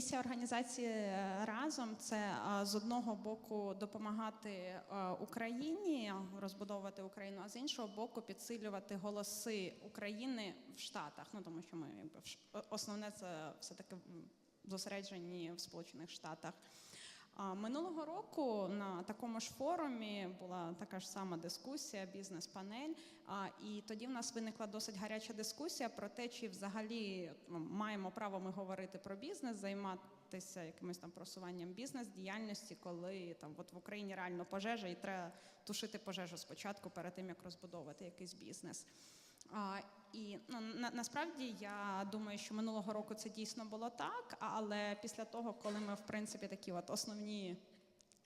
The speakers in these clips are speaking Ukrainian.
Місія організації е, разом це е, з одного боку допомагати е, Україні розбудовувати Україну, а з іншого боку підсилювати голоси України в Штатах. Ну тому що ми основне це все таки зосереджені в Сполучених Штатах. Минулого року на такому ж форумі була така ж сама дискусія, бізнес-панель. І тоді в нас виникла досить гаряча дискусія про те, чи взагалі ну, маємо право ми говорити про бізнес, займатися якимось там просуванням бізнес-діяльності, коли там от в Україні реально пожежа, і треба тушити пожежу спочатку перед тим, як розбудовувати якийсь бізнес. І ну, на, насправді я думаю, що минулого року це дійсно було так, але після того, коли ми в принципі такі от основні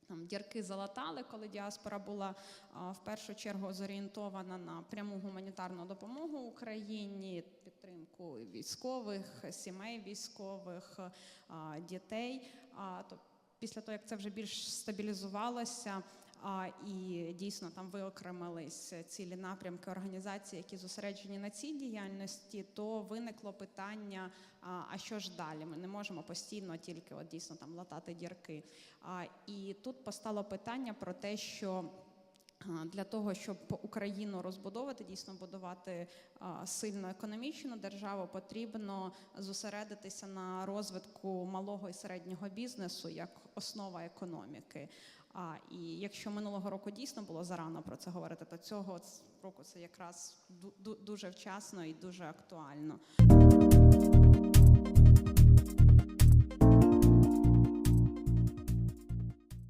там дірки залатали, коли діаспора була а, в першу чергу зорієнтована на пряму гуманітарну допомогу Україні, підтримку військових, сімей військових, а, дітей. А, то після того, як це вже більш стабілізувалося. І дійсно там виокремились цілі напрямки організації, які зосереджені на цій діяльності, то виникло питання: а, що ж далі? Ми не можемо постійно тільки от дійсно там латати дірки. А, і тут постало питання про те, що Для того щоб Україну розбудовувати, дійсно будувати сильну економічну державу, потрібно зосередитися на розвитку малого і середнього бізнесу як основа економіки. А і якщо минулого року дійсно було зарано про це говорити, то цього року це якраз ду- ду- дуже вчасно і дуже актуально.